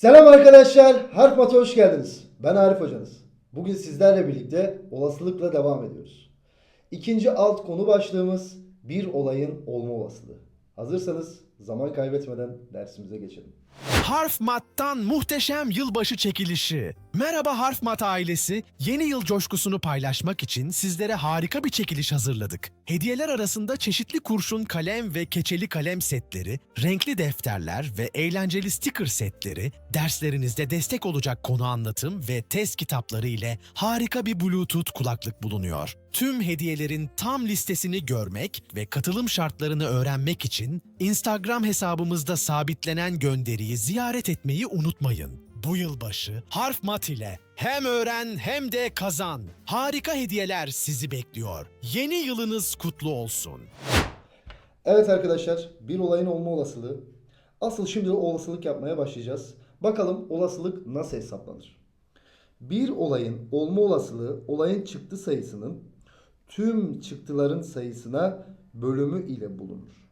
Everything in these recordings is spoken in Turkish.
Selam arkadaşlar, Harf Mat'a hoş geldiniz. Ben Arif hocanız. Bugün sizlerle birlikte olasılıkla devam ediyoruz. İkinci alt konu başlığımız bir olayın olma olasılığı. Hazırsanız zaman kaybetmeden dersimize geçelim. Harf Mat'tan muhteşem yılbaşı çekilişi. Merhaba Harf Mat ailesi. Yeni yıl coşkusunu paylaşmak için sizlere harika bir çekiliş hazırladık. Hediyeler arasında çeşitli kurşun kalem ve keçeli kalem setleri, renkli defterler ve eğlenceli sticker setleri, derslerinizde destek olacak konu anlatım ve test kitapları ile harika bir Bluetooth kulaklık bulunuyor. Tüm hediyelerin tam listesini görmek ve katılım şartlarını öğrenmek için Instagram hesabımızda sabitlenen gönderiyi ziyaret etmeyi unutmayın. Bu yılbaşı Harf Mat ile hem öğren hem de kazan. Harika hediyeler sizi bekliyor. Yeni yılınız kutlu olsun. Evet arkadaşlar, bir olayın olma olasılığı. Asıl şimdi olasılık yapmaya başlayacağız. Bakalım olasılık nasıl hesaplanır? Bir olayın olma olasılığı olayın çıktı sayısının tüm çıktıların sayısına bölümü ile bulunur.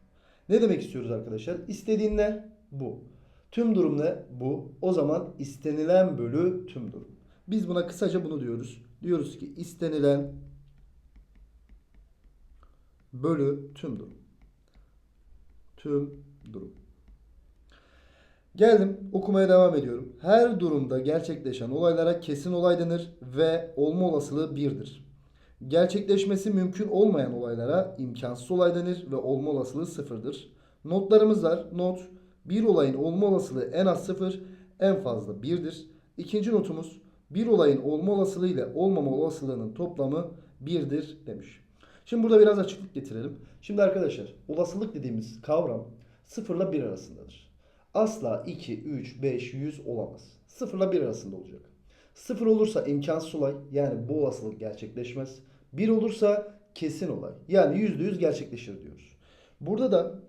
Ne demek istiyoruz arkadaşlar? İstediğin ne? Bu. Tüm durum ne? Bu. O zaman istenilen bölü tüm durum. Biz buna kısaca bunu diyoruz. Diyoruz ki istenilen bölü tüm durum. Tüm durum. Geldim okumaya devam ediyorum. Her durumda gerçekleşen olaylara kesin olay denir ve olma olasılığı birdir. Gerçekleşmesi mümkün olmayan olaylara imkansız olay denir ve olma olasılığı sıfırdır. Notlarımız var. Not bir olayın olma olasılığı en az sıfır, en fazla birdir. İkinci notumuz bir olayın olma olasılığı ile olmama olasılığının toplamı birdir demiş. Şimdi burada biraz açıklık getirelim. Şimdi arkadaşlar olasılık dediğimiz kavram 0 ile 1 arasındadır. Asla 2, 3, 5, 100 olamaz. 0 ile 1 arasında olacak. 0 olursa imkansız olay yani bu olasılık gerçekleşmez. 1 olursa kesin olay yani %100 gerçekleşir diyoruz. Burada da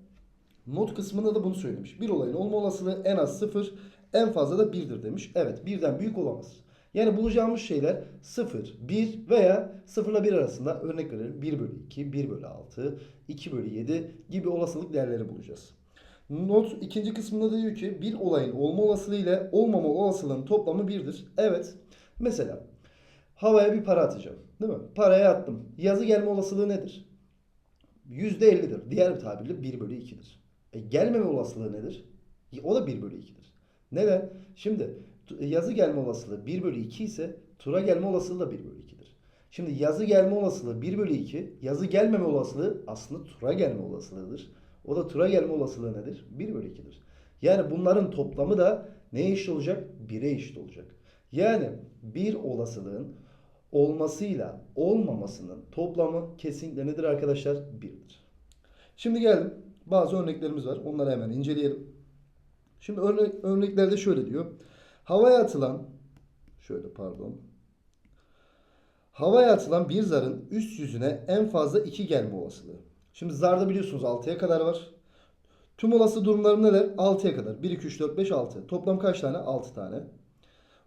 not kısmında da bunu söylemiş. Bir olayın olma olasılığı en az 0 en fazla da 1'dir demiş. Evet birden büyük olamaz. Yani bulacağımız şeyler 0, 1 veya 0 ile 1 arasında örnek verelim. 1 bölü 2, 1 bölü 6, 2 bölü 7 gibi olasılık değerleri bulacağız. Not ikinci kısmında da diyor ki bir olayın olma olasılığı ile olmama olasılığının toplamı 1'dir. Evet. Mesela havaya bir para atacağım. Değil mi? Paraya attım. Yazı gelme olasılığı nedir? %50'dir. Diğer bir tabirle 1 bölü 2'dir. E, gelmeme olasılığı nedir? O da 1 bölü 2'dir. Neden? Şimdi t- yazı gelme olasılığı 1 bölü 2 ise tura gelme olasılığı da 1 bölü 2'dir. Şimdi yazı gelme olasılığı 1 bölü 2, yazı gelmeme olasılığı aslında tura gelme olasılığıdır. O da tura gelme olasılığı nedir? 1 bölü 2'dir. Yani bunların toplamı da neye eşit olacak? 1'e eşit olacak. Yani bir olasılığın olmasıyla olmamasının toplamı kesinlikle nedir arkadaşlar? 1'dir. Şimdi geldim. Bazı örneklerimiz var. Onları hemen inceleyelim. Şimdi örnek, örneklerde şöyle diyor. Havaya atılan şöyle pardon. Havaya atılan bir zarın üst yüzüne en fazla 2 gelme olasılığı. Şimdi zarda biliyorsunuz 6'ya kadar var. Tüm olası durumları neler? 6'ya kadar. 1, 2, 3, 4, 5, 6. Toplam kaç tane? 6 tane.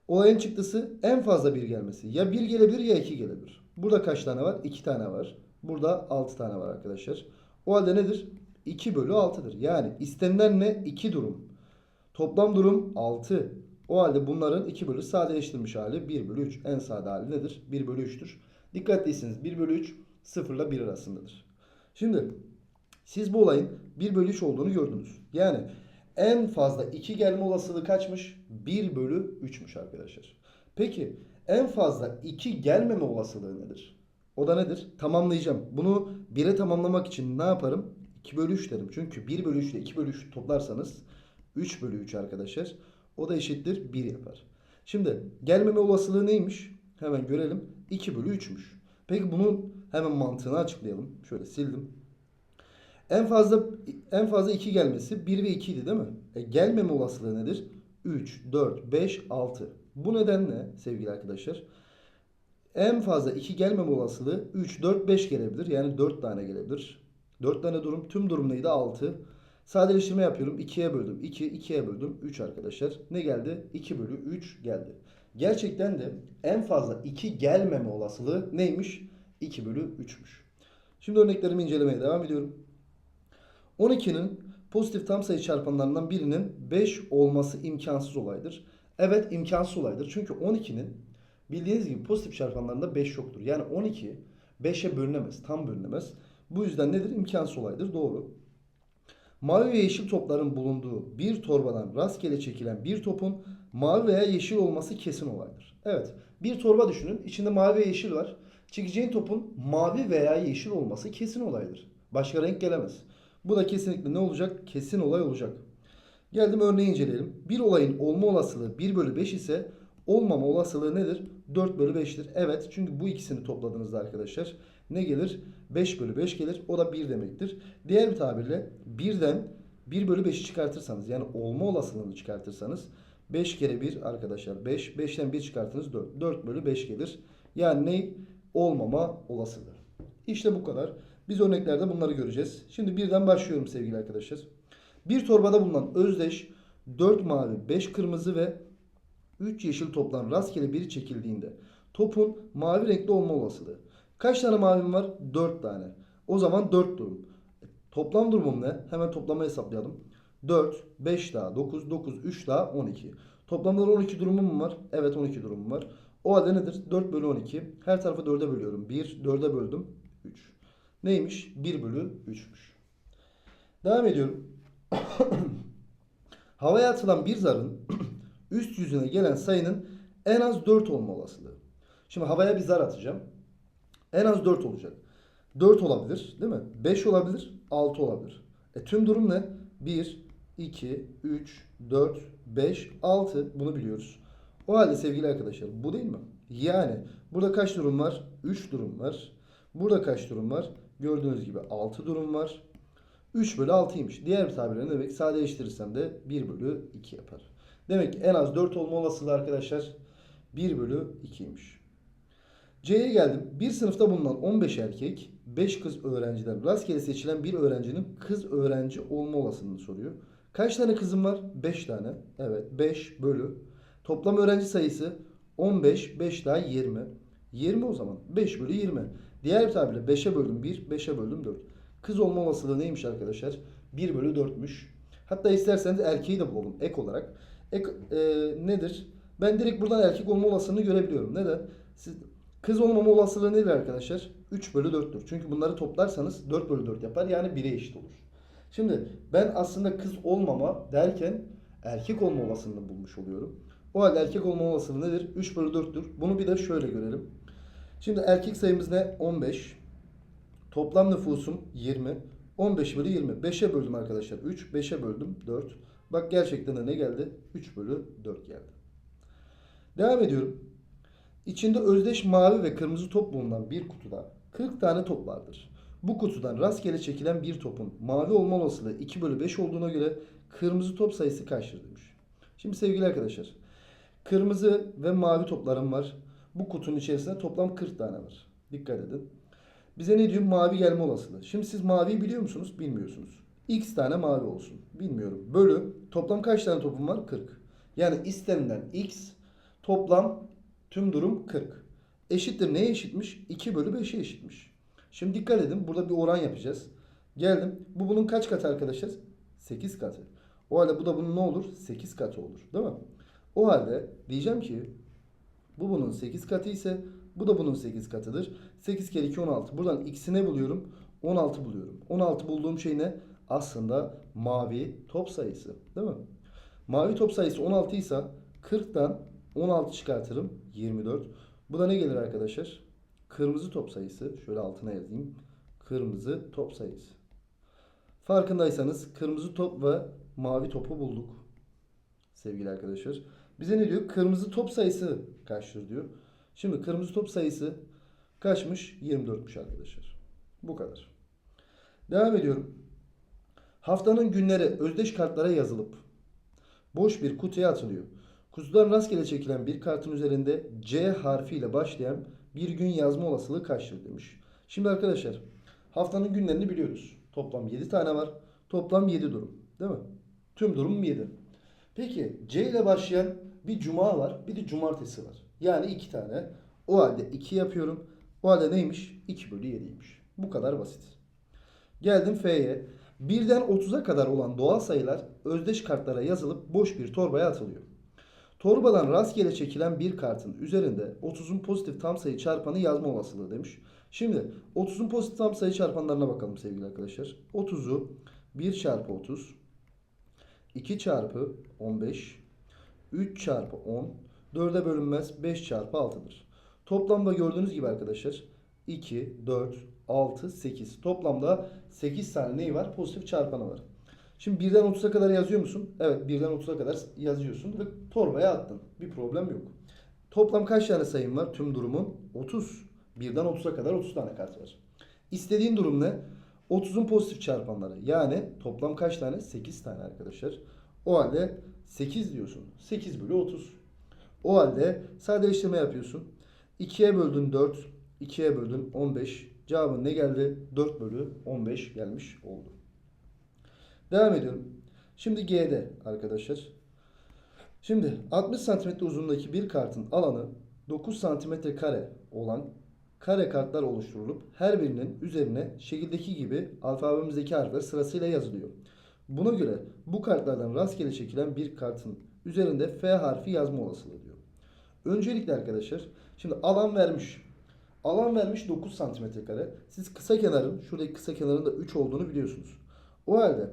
Olayın çıktısı en fazla 1 gelmesi. Ya 1 gelebilir ya 2 gelebilir. Burada kaç tane var? 2 tane var. Burada 6 tane var arkadaşlar. O halde nedir? 2 bölü 6'dır. Yani istenilen ne? 2 durum. Toplam durum 6. O halde bunların 2 bölü sadeleştirilmiş hali 1 bölü 3. En sade hali nedir? 1 bölü 3'tür. Dikkatliyseniz 1 bölü 3 0 ile 1 arasındadır. Şimdi siz bu olayın 1 bölü 3 olduğunu gördünüz. Yani en fazla 2 gelme olasılığı kaçmış? 1 bölü 3'müş arkadaşlar. Peki en fazla 2 gelmeme olasılığı nedir? O da nedir? Tamamlayacağım. Bunu 1'e tamamlamak için ne yaparım? 2 bölü 3 derim. Çünkü 1 bölü 3 ile 2 bölü 3 toplarsanız 3 bölü 3 arkadaşlar. O da eşittir 1 yapar. Şimdi gelmeme olasılığı neymiş? Hemen görelim. 2 bölü 3'müş. Peki bunun hemen mantığını açıklayalım. Şöyle sildim. En fazla en fazla 2 gelmesi 1 ve 2 idi değil mi? E, gelmeme olasılığı nedir? 3, 4, 5, 6. Bu nedenle sevgili arkadaşlar en fazla 2 gelmeme olasılığı 3, 4, 5 gelebilir. Yani 4 tane gelebilir. 4 tane durum. Tüm durum neydi? 6. Sadeleştirme yapıyorum. 2'ye böldüm. 2, 2'ye böldüm. 3 arkadaşlar. Ne geldi? 2 bölü 3 geldi. Gerçekten de en fazla 2 gelmeme olasılığı neymiş? 2 bölü 3'müş. Şimdi örneklerimi incelemeye devam ediyorum. 12'nin pozitif tam sayı çarpanlarından birinin 5 olması imkansız olaydır. Evet imkansız olaydır. Çünkü 12'nin bildiğiniz gibi pozitif çarpanlarında 5 yoktur. Yani 12 5'e bölünemez. Tam bölünemez. Bu yüzden nedir? İmkansız olaydır. Doğru. Mavi ve yeşil topların bulunduğu bir torbadan rastgele çekilen bir topun mavi veya yeşil olması kesin olaydır. Evet. Bir torba düşünün. İçinde mavi ve yeşil var. Çekeceğin topun mavi veya yeşil olması kesin olaydır. Başka renk gelemez. Bu da kesinlikle ne olacak? Kesin olay olacak. Geldim örneği inceleyelim. Bir olayın olma olasılığı 1 bölü 5 ise olmama olasılığı nedir? 4 bölü 5'tir. Evet çünkü bu ikisini topladığınızda arkadaşlar ne gelir? 5 bölü 5 gelir. O da 1 demektir. Diğer bir tabirle 1'den 1 bölü 5'i çıkartırsanız yani olma olasılığını çıkartırsanız 5 kere 1 arkadaşlar 5. 5'ten 1 çıkartınız 4. 4 bölü 5 gelir. Yani ne? Olmama olasılığı. İşte bu kadar. Biz örneklerde bunları göreceğiz. Şimdi birden başlıyorum sevgili arkadaşlar. Bir torbada bulunan özdeş 4 mavi, 5 kırmızı ve 3 yeşil toplam rastgele biri çekildiğinde topun mavi renkli olma olasılığı. Kaç tane mavim var? 4 tane. O zaman 4 durum. Toplam durumum ne? Hemen toplama hesaplayalım. 4, 5 daha 9, 9, 3 daha 12. Toplamda 12 durumum mu var? Evet 12 durumum var. O halde nedir? 4 bölü 12. Her tarafı 4'e bölüyorum. 1, 4'e böldüm. 3. Neymiş? 1 bölü 3'müş. Devam ediyorum. Havaya atılan bir zarın üst yüzüne gelen sayının en az 4 olma olasılığı. Şimdi havaya bir zar atacağım. En az 4 olacak. 4 olabilir değil mi? 5 olabilir, 6 olabilir. E tüm durum ne? 1, 2, 3, 4, 5, 6 bunu biliyoruz. O halde sevgili arkadaşlar bu değil mi? Yani burada kaç durum var? 3 durum var. Burada kaç durum var? Gördüğünüz gibi 6 durum var. 3 bölü 6'ymış. Diğer bir tabirle demek? Sadeleştirirsem de 1 bölü 2 yapar. Demek ki en az 4 olma olasılığı arkadaşlar 1 bölü 2'ymiş. C'ye geldim. Bir sınıfta bulunan 15 erkek, 5 kız öğrenciden rastgele seçilen bir öğrencinin kız öğrenci olma olasılığını soruyor. Kaç tane kızım var? 5 tane. Evet 5 bölü. Toplam öğrenci sayısı 15, 5 daha 20. 20 o zaman. 5 bölü 20. Diğer bir tabirle 5'e böldüm 1, 5'e böldüm 4. Kız olma olasılığı neymiş arkadaşlar? 1 bölü 4'müş. Hatta isterseniz erkeği de bulalım ek olarak. Ek e, nedir? Ben direkt buradan erkek olma olasılığını görebiliyorum. Neden? Siz, kız olmama olasılığı nedir arkadaşlar? 3 bölü 4'tür. Çünkü bunları toplarsanız 4 bölü 4 yapar. Yani 1'e eşit olur. Şimdi ben aslında kız olmama derken erkek olma olasılığını bulmuş oluyorum. O halde erkek olma olasılığı nedir? 3 bölü 4'tür. Bunu bir de şöyle görelim. Şimdi erkek sayımız ne? 15. Toplam nüfusum 20. 15 bölü 20. 5'e böldüm arkadaşlar. 3. 5'e böldüm 4. Bak gerçekten de ne geldi? 3 bölü 4 geldi. Devam ediyorum. İçinde özdeş mavi ve kırmızı top bulunan bir kutuda 40 tane top vardır. Bu kutudan rastgele çekilen bir topun mavi olma olasılığı 2 bölü 5 olduğuna göre kırmızı top sayısı kaçtır demiş. Şimdi sevgili arkadaşlar. Kırmızı ve mavi toplarım var. Bu kutunun içerisinde toplam 40 tane var. Dikkat edin. Bize ne diyor? Mavi gelme olasılığı. Şimdi siz maviyi biliyor musunuz? Bilmiyorsunuz. X tane mavi olsun. Bilmiyorum. Bölü toplam kaç tane topum var? 40. Yani istenilen X toplam tüm durum 40. Eşittir neye eşitmiş? 2 bölü 5'e eşitmiş. Şimdi dikkat edin. Burada bir oran yapacağız. Geldim. Bu bunun kaç katı arkadaşlar? 8 katı. O halde bu da bunun ne olur? 8 katı olur. Değil mi? O halde diyeceğim ki bu bunun 8 katı ise bu da bunun 8 katıdır. 8 kere 2 16. Buradan x'i ne buluyorum? 16 buluyorum. 16 bulduğum şey ne? Aslında mavi top sayısı. Değil mi? Mavi top sayısı 16 ise 40'tan 16 çıkartırım. 24. Bu da ne gelir arkadaşlar? Kırmızı top sayısı. Şöyle altına yazayım. Kırmızı top sayısı. Farkındaysanız kırmızı top ve mavi topu bulduk. Sevgili arkadaşlar. Bize ne diyor? Kırmızı top sayısı kaçtır diyor. Şimdi kırmızı top sayısı kaçmış? 24'müş arkadaşlar. Bu kadar. Devam ediyorum. Haftanın günleri özdeş kartlara yazılıp boş bir kutuya atılıyor. Kutudan rastgele çekilen bir kartın üzerinde C harfiyle başlayan bir gün yazma olasılığı kaçtır demiş. Şimdi arkadaşlar haftanın günlerini biliyoruz. Toplam 7 tane var. Toplam 7 durum. Değil mi? Tüm durum 7. Peki C ile başlayan bir cuma var. Bir de cumartesi var. Yani 2 tane. O halde 2 yapıyorum. O halde neymiş? 2 bölü 7'ymiş. Bu kadar basit. Geldim F'ye. Birden 30'a kadar olan doğal sayılar özdeş kartlara yazılıp boş bir torbaya atılıyor. Torbadan rastgele çekilen bir kartın üzerinde 30'un pozitif tam sayı çarpanı yazma olasılığı demiş. Şimdi 30'un pozitif tam sayı çarpanlarına bakalım sevgili arkadaşlar. 30'u 1 çarpı 30, 2 çarpı 15, 3 çarpı 10, 4'e bölünmez 5 çarpı 6'dır. Toplamda gördüğünüz gibi arkadaşlar 2, 4, 6, 8. Toplamda 8 tane neyi var? Pozitif çarpanı var. Şimdi 1'den 30'a kadar yazıyor musun? Evet 1'den 30'a kadar yazıyorsun ve torbaya attın. Bir problem yok. Toplam kaç tane sayın var tüm durumun? 30. 1'den 30'a kadar 30 tane kart var. İstediğin durum ne? 30'un pozitif çarpanları. Yani toplam kaç tane? 8 tane arkadaşlar. O halde 8 diyorsun. 8 bölü 30. O halde sadeleştirme yapıyorsun. 2'ye böldün 4, 2'ye böldün 15. Cevabın ne geldi? 4 bölü 15 gelmiş oldu. Devam ediyorum. Şimdi G'de arkadaşlar. Şimdi 60 cm uzunluğundaki bir kartın alanı 9 cm kare olan kare kartlar oluşturulup her birinin üzerine şekildeki gibi alfabemizdeki harfler sırasıyla yazılıyor. Buna göre bu kartlardan rastgele çekilen bir kartın üzerinde F harfi yazma olasılığı diyor. Öncelikle arkadaşlar şimdi alan vermiş. Alan vermiş 9 cm kare. Siz kısa kenarın şuradaki kısa kenarın da 3 olduğunu biliyorsunuz. O halde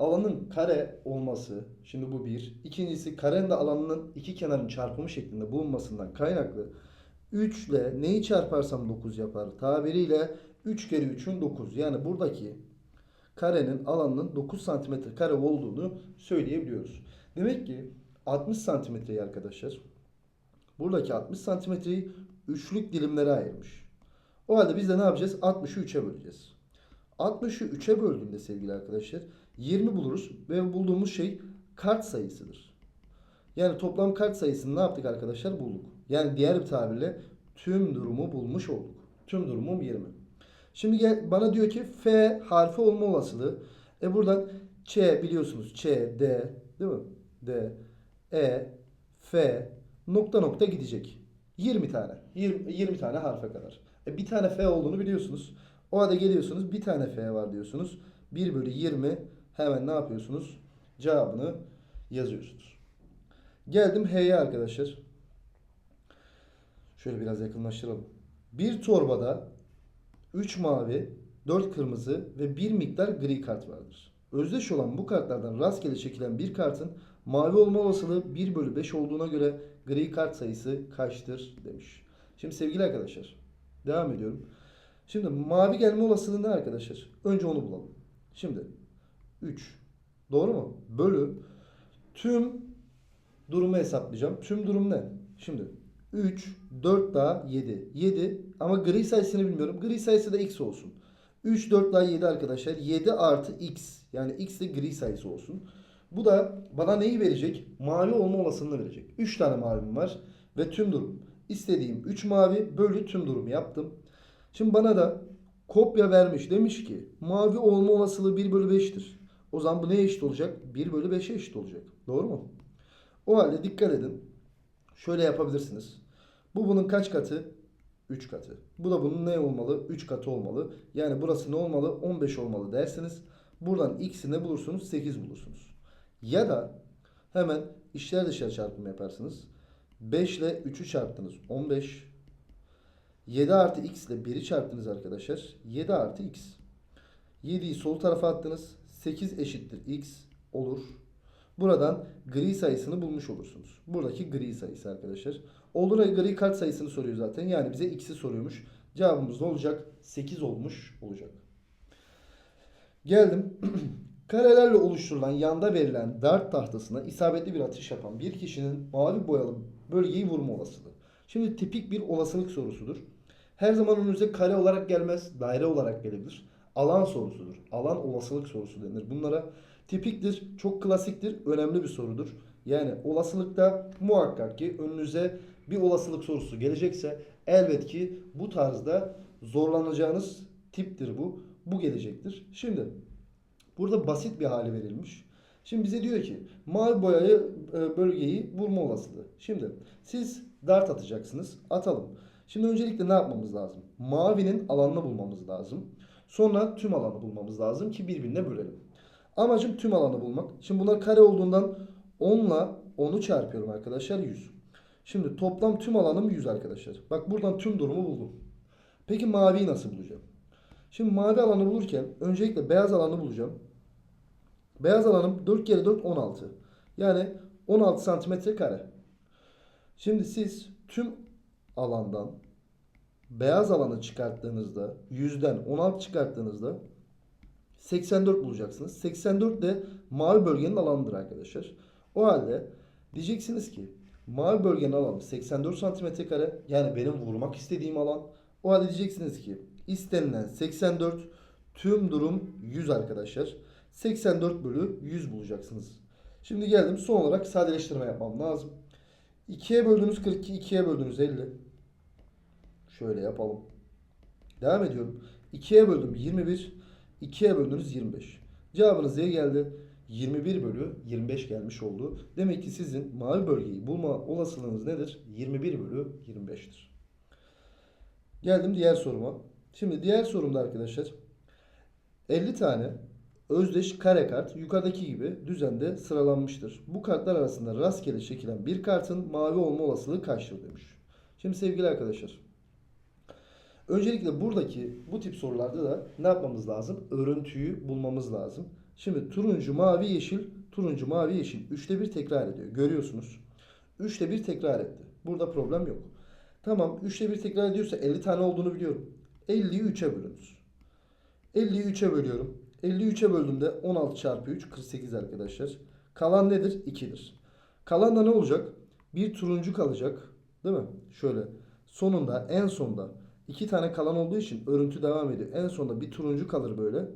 alanın kare olması şimdi bu bir. İkincisi karenin de alanının iki kenarın çarpımı şeklinde bulunmasından kaynaklı 3 ile neyi çarparsam 9 yapar. Tabiriyle 3 kere 3'ün 9. Yani buradaki karenin alanının 9 santimetre kare olduğunu söyleyebiliyoruz. Demek ki 60 santimetreyi arkadaşlar buradaki 60 santimetreyi üçlük dilimlere ayırmış. O halde biz de ne yapacağız? 60'ı 3'e böleceğiz. 60'ı 3'e böldüğünde sevgili arkadaşlar 20 buluruz ve bulduğumuz şey kart sayısıdır. Yani toplam kart sayısını ne yaptık arkadaşlar? Bulduk. Yani diğer bir tabirle tüm durumu bulmuş olduk. Tüm durumum 20. Şimdi gel, bana diyor ki F harfi olma olasılığı. E buradan Ç biliyorsunuz. Ç, D değil mi? D, E, F nokta nokta gidecek. 20 tane. 20, 20 tane harfe kadar. E bir tane F olduğunu biliyorsunuz. O halde geliyorsunuz bir tane F var diyorsunuz. 1 bölü 20 hemen ne yapıyorsunuz? Cevabını yazıyorsunuz. Geldim H'ye arkadaşlar. Şöyle biraz yakınlaştıralım. Bir torbada 3 mavi, 4 kırmızı ve bir miktar gri kart vardır. Özdeş olan bu kartlardan rastgele çekilen bir kartın mavi olma olasılığı 1 bölü 5 olduğuna göre gri kart sayısı kaçtır demiş. Şimdi sevgili arkadaşlar devam ediyorum. Şimdi mavi gelme olasılığı ne arkadaşlar? Önce onu bulalım. Şimdi 3 doğru mu? Bölü tüm durumu hesaplayacağım. Tüm durum ne? Şimdi 3, 4 daha 7. 7 ama gri sayısını bilmiyorum. Gri sayısı da x olsun. 3, 4 daha 7 arkadaşlar. 7 artı x. Yani x de gri sayısı olsun. Bu da bana neyi verecek? Mavi olma olasılığını verecek. 3 tane mavim var ve tüm durum. İstediğim 3 mavi bölü tüm durumu yaptım. Şimdi bana da kopya vermiş. Demiş ki mavi olma olasılığı 1 bölü 5'tir. O zaman bu neye eşit olacak? 1 bölü 5'e eşit olacak. Doğru mu? O halde dikkat edin. Şöyle yapabilirsiniz. Bu bunun kaç katı? 3 katı. Bu da bunun ne olmalı? 3 katı olmalı. Yani burası ne olmalı? 15 olmalı dersiniz. Buradan x'i ne bulursunuz? 8 bulursunuz. Ya da hemen içler dışarı çarpımı yaparsınız. 5 ile 3'ü çarptınız. 15. 7 artı x ile 1'i çarptınız arkadaşlar. 7 artı x. 7'yi sol tarafa attınız. 8 eşittir x olur. Buradan gri sayısını bulmuş olursunuz. Buradaki gri sayısı arkadaşlar. Olduğuna gri kart sayısını soruyor zaten. Yani bize x'i soruyormuş. Cevabımız ne olacak? 8 olmuş olacak. Geldim. Karelerle oluşturulan yanda verilen dart tahtasına isabetli bir atış yapan bir kişinin mavi boyalı bölgeyi vurma olasılığı. Şimdi tipik bir olasılık sorusudur. Her zaman önünüze kare olarak gelmez, daire olarak gelebilir. Alan sorusudur. Alan olasılık sorusu denir. Bunlara tipiktir, çok klasiktir, önemli bir sorudur. Yani olasılıkta muhakkak ki önünüze bir olasılık sorusu gelecekse elbet ki bu tarzda zorlanacağınız tiptir bu. Bu gelecektir. Şimdi burada basit bir hali verilmiş. Şimdi bize diyor ki mavi boyayı e, bölgeyi vurma olasılığı. Şimdi siz dart atacaksınız. Atalım. Şimdi öncelikle ne yapmamız lazım? Mavinin alanını bulmamız lazım. Sonra tüm alanı bulmamız lazım ki birbirine bölelim. Amacım tüm alanı bulmak. Şimdi bunlar kare olduğundan 10 ile 10'u çarpıyorum arkadaşlar 100. Şimdi toplam tüm alanım 100 arkadaşlar. Bak buradan tüm durumu buldum. Peki maviyi nasıl bulacağım? Şimdi mavi alanı bulurken öncelikle beyaz alanı bulacağım. Beyaz alanım 4 kere 4 16. Yani 16 santimetre kare. Şimdi siz tüm alandan beyaz alanı çıkarttığınızda 100'den 16 çıkarttığınızda 84 bulacaksınız. 84 de mavi bölgenin alanıdır arkadaşlar. O halde diyeceksiniz ki mavi bölgenin alanı 84 santimetre kare. Yani benim vurmak istediğim alan. O halde diyeceksiniz ki istenilen 84 tüm durum 100 arkadaşlar. 84 bölü 100 bulacaksınız. Şimdi geldim son olarak sadeleştirme yapmam lazım. 2'ye böldüğünüz 42, 2'ye böldüğünüz 50. Şöyle yapalım. Devam ediyorum. 2'ye böldüm 21, 2'ye böldüğünüz 25. Cevabınız ne geldi? 21 bölü 25 gelmiş oldu. Demek ki sizin mavi bölgeyi bulma olasılığınız nedir? 21 bölü 25'tir. Geldim diğer soruma. Şimdi diğer sorumda arkadaşlar 50 tane özdeş kare kart yukarıdaki gibi düzende sıralanmıştır. Bu kartlar arasında rastgele çekilen bir kartın mavi olma olasılığı kaçtır demiş. Şimdi sevgili arkadaşlar Öncelikle buradaki bu tip sorularda da ne yapmamız lazım? Örüntüyü bulmamız lazım. Şimdi turuncu, mavi, yeşil, turuncu, mavi, yeşil. Üçte bir tekrar ediyor. Görüyorsunuz. Üçte bir tekrar etti. Burada problem yok. Tamam. Üçte bir tekrar ediyorsa 50 tane olduğunu biliyorum. 50'yi 3'e bölünüz. 50'yi 3'e bölüyorum. 50'yi 3'e böldüğümde 16 çarpı 3 48 arkadaşlar. Kalan nedir? 2'dir. Kalan da ne olacak? Bir turuncu kalacak. Değil mi? Şöyle. Sonunda en sonda iki tane kalan olduğu için örüntü devam ediyor. En sonunda bir turuncu kalır böyle.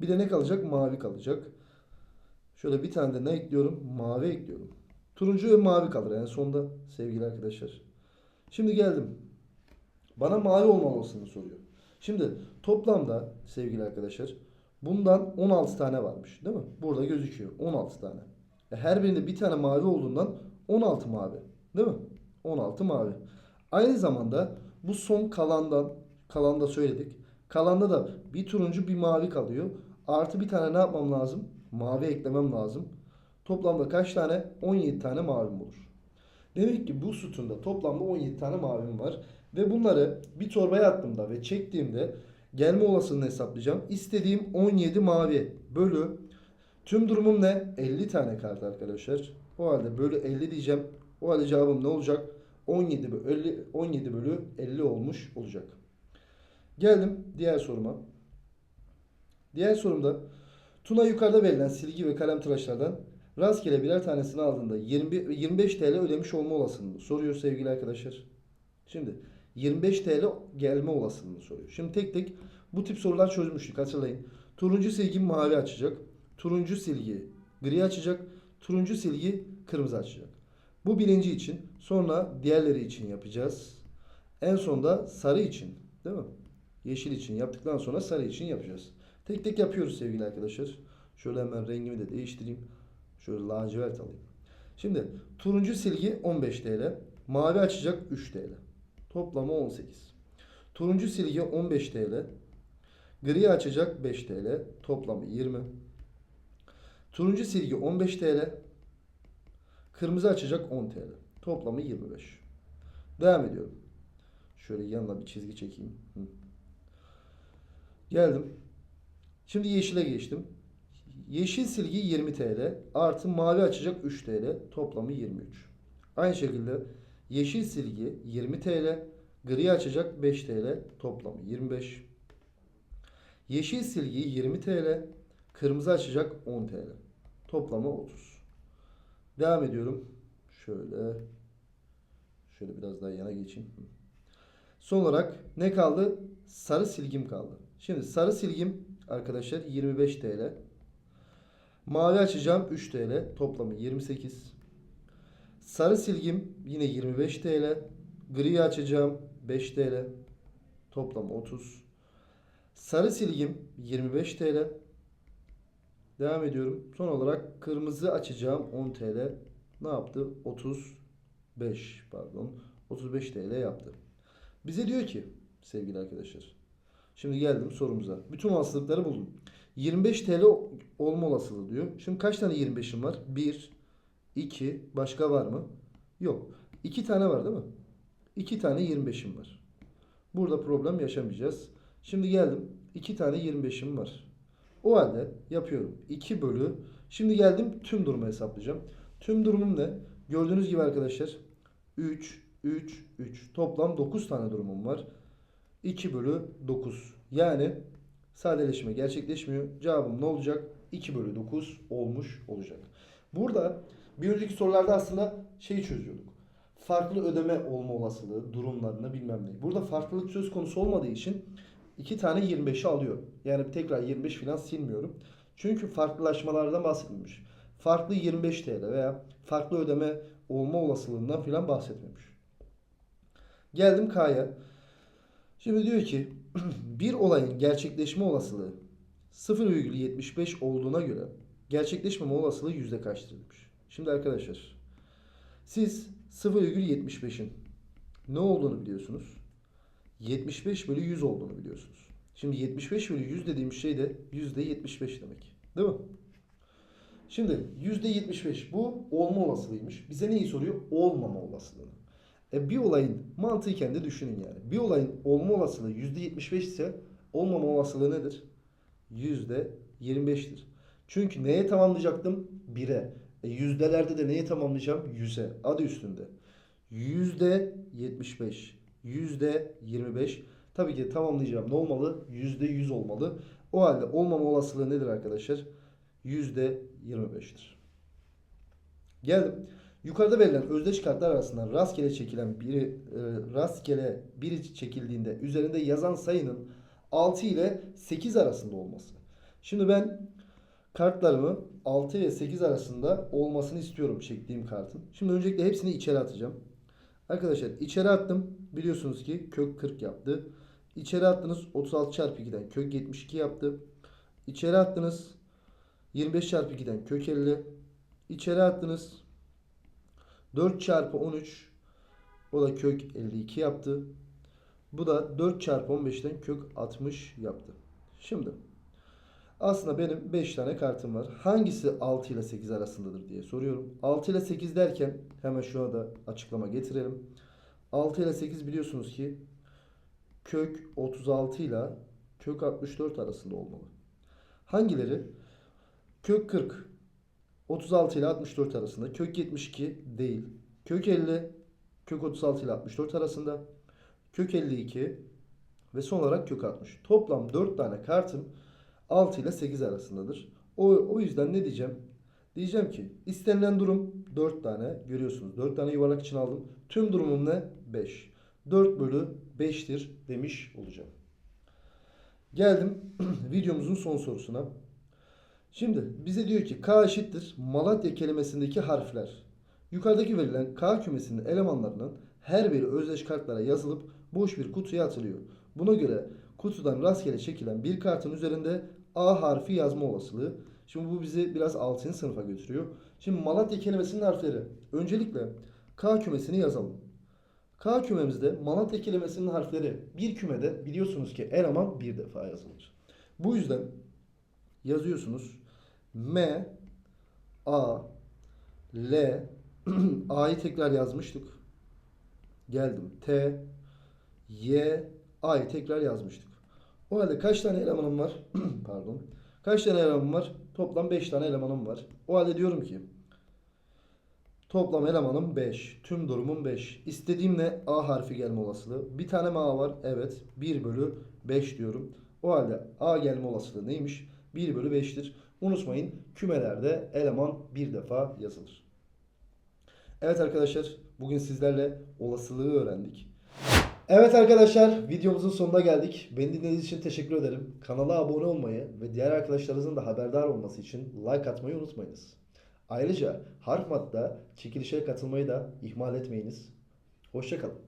Bir de ne kalacak? Mavi kalacak. Şöyle bir tane de ne ekliyorum? Mavi ekliyorum. Turuncu ve mavi kalır en sonda sevgili arkadaşlar. Şimdi geldim. Bana mavi olma olasılığını soruyor. Şimdi toplamda sevgili arkadaşlar bundan 16 tane varmış değil mi? Burada gözüküyor 16 tane. E, Her birinde bir tane mavi olduğundan 16 mavi değil mi? 16 mavi. Aynı zamanda bu son kalandan kalanda söyledik. Kalanda da bir turuncu bir mavi kalıyor. Artı bir tane ne yapmam lazım? Mavi eklemem lazım. Toplamda kaç tane? 17 tane mavim olur. Demek ki bu sütunda toplamda 17 tane mavim var. Ve bunları bir torbaya attığımda ve çektiğimde gelme olasılığını hesaplayacağım. İstediğim 17 mavi bölü tüm durumum ne? 50 tane kart arkadaşlar. O halde bölü 50 diyeceğim. O halde cevabım ne olacak? 17 bölü 50, 17 bölü 50 olmuş olacak. Geldim diğer soruma. Diğer sorumda Tuna yukarıda verilen silgi ve kalem tıraşlardan rastgele birer tanesini aldığında 21, 25 TL ödemiş olma olasılığını soruyor sevgili arkadaşlar. Şimdi 25 TL gelme olasılığını soruyor. Şimdi tek tek bu tip sorular çözmüştük hatırlayın. Turuncu silgi mavi açacak. Turuncu silgi gri açacak. Turuncu silgi kırmızı açacak. Bu birinci için. Sonra diğerleri için yapacağız. En sonda sarı için. Değil mi? Yeşil için yaptıktan sonra sarı için yapacağız. Tek tek yapıyoruz sevgili arkadaşlar. Şöyle hemen rengimi de değiştireyim. Şöyle lacivert alayım. Şimdi turuncu silgi 15 TL. Mavi açacak 3 TL. Toplamı 18. Turuncu silgi 15 TL. Gri açacak 5 TL. Toplamı 20. Turuncu silgi 15 TL. Kırmızı açacak 10 TL. Toplamı 25. Devam ediyorum. Şöyle yanına bir çizgi çekeyim. Hı. Geldim. Şimdi yeşile geçtim. Yeşil silgi 20 TL. Artı mavi açacak 3 TL. Toplamı 23. Aynı şekilde yeşil silgi 20 TL. Gri açacak 5 TL. Toplamı 25. Yeşil silgi 20 TL. Kırmızı açacak 10 TL. Toplamı 30. Devam ediyorum. Şöyle. Şöyle biraz daha yana geçeyim. Son olarak ne kaldı? Sarı silgim kaldı. Şimdi sarı silgim arkadaşlar 25 TL. Mavi açacağım 3 TL. Toplamı 28. Sarı silgim yine 25 TL. Gri açacağım 5 TL. Toplamı 30. Sarı silgim 25 TL. Devam ediyorum. Son olarak kırmızı açacağım 10 TL. Ne yaptı? 35 pardon. 35 TL yaptı. Bize diyor ki sevgili arkadaşlar. Şimdi geldim sorumuza. Bütün olasılıkları buldum. 25 TL olma olasılığı diyor. Şimdi kaç tane 25'im var? 1, 2, başka var mı? Yok. 2 tane var değil mi? 2 tane 25'im var. Burada problem yaşamayacağız. Şimdi geldim. 2 tane 25'im var. O halde yapıyorum. 2 bölü. Şimdi geldim tüm durumu hesaplayacağım. Tüm durumum ne? Gördüğünüz gibi arkadaşlar 3, 3, 3. Toplam 9 tane durumum var. 2 bölü 9. Yani sadeleşme gerçekleşmiyor. Cevabım ne olacak? 2 bölü 9 olmuş olacak. Burada bir önceki sorularda aslında şeyi çözüyorduk. Farklı ödeme olma olasılığı, durumlarını bilmem ne. Burada farklılık söz konusu olmadığı için 2 tane 25'i alıyor. Yani tekrar 25 falan silmiyorum. Çünkü farklılaşmalardan bahsedilmiş. Farklı 25 TL veya farklı ödeme olma olasılığından filan bahsetmemiş. Geldim K'ya. Şimdi diyor ki bir olayın gerçekleşme olasılığı 0,75 olduğuna göre gerçekleşmeme olasılığı yüzde kaçtır demiş. Şimdi arkadaşlar siz 0,75'in ne olduğunu biliyorsunuz. 75 bölü 100 olduğunu biliyorsunuz. Şimdi 75 bölü 100 dediğim şey de yüzde 75 demek. Değil mi? Şimdi yüzde 75 bu olma olasılığıymış. Bize neyi soruyor? Olmama olasılığını. E bir olayın mantıken de düşünün yani. Bir olayın olma olasılığı yüzde 75 ise olmama olasılığı nedir? Yüzde 25'tir. Çünkü neye tamamlayacaktım? 1'e. E yüzdelerde de neye tamamlayacağım? 100'e. Adı üstünde. Yüzde 75. Yüzde 25. Tabii ki tamamlayacağım. Ne olmalı? Yüzde 100 olmalı. O halde olmama olasılığı nedir arkadaşlar? Yüzde 25'tir. Geldim. Yukarıda verilen özdeş kartlar arasından rastgele çekilen biri e, rastgele biri çekildiğinde üzerinde yazan sayının 6 ile 8 arasında olması. Şimdi ben kartlarımı 6 ve 8 arasında olmasını istiyorum çektiğim kartın. Şimdi öncelikle hepsini içeri atacağım. Arkadaşlar içeri attım. Biliyorsunuz ki kök 40 yaptı. İçeri attınız 36 çarpı 2'den kök 72 yaptı. İçeri attınız 25 çarpı 2'den kök 50. İçeri attınız 4 çarpı 13 o da kök 52 yaptı. Bu da 4 çarpı 15'ten kök 60 yaptı. Şimdi aslında benim 5 tane kartım var. Hangisi 6 ile 8 arasındadır diye soruyorum. 6 ile 8 derken hemen şuna da açıklama getirelim. 6 ile 8 biliyorsunuz ki kök 36 ile kök 64 arasında olmalı. Hangileri? Kök 40 36 ile 64 arasında. Kök 72 değil. Kök 50 kök 36 ile 64 arasında. Kök 52 ve son olarak kök 60. Toplam 4 tane kartım 6 ile 8 arasındadır. O, o yüzden ne diyeceğim? Diyeceğim ki istenilen durum 4 tane görüyorsunuz. 4 tane yuvarlak için aldım. Tüm durumum ne? 5. 4 bölü 5'tir demiş olacağım. Geldim videomuzun son sorusuna. Şimdi bize diyor ki K eşittir Malatya kelimesindeki harfler. Yukarıdaki verilen K kümesinin elemanlarının her biri özdeş kartlara yazılıp boş bir kutuya atılıyor. Buna göre kutudan rastgele çekilen bir kartın üzerinde A harfi yazma olasılığı. Şimdi bu bizi biraz 6. sınıfa götürüyor. Şimdi Malatya kelimesinin harfleri. Öncelikle K kümesini yazalım. K kümemizde Malatya kelimesinin harfleri bir kümede biliyorsunuz ki eleman bir defa yazılır. Bu yüzden yazıyorsunuz. M A L A'yı tekrar yazmıştık. Geldim. T Y A'yı tekrar yazmıştık. O halde kaç tane elemanım var? Pardon. Kaç tane elemanım var? Toplam 5 tane elemanım var. O halde diyorum ki toplam elemanım 5. Tüm durumum 5. İstediğim ne? A harfi gelme olasılığı. Bir tane mi A var? Evet. 1 bölü 5 diyorum. O halde A gelme olasılığı neymiş? 1 bölü 5'tir. Unutmayın kümelerde eleman bir defa yazılır. Evet arkadaşlar bugün sizlerle olasılığı öğrendik. Evet arkadaşlar videomuzun sonuna geldik. Beni dinlediğiniz için teşekkür ederim. Kanala abone olmayı ve diğer arkadaşlarınızın da haberdar olması için like atmayı unutmayınız. Ayrıca Harfmat'ta çekilişe katılmayı da ihmal etmeyiniz. Hoşçakalın.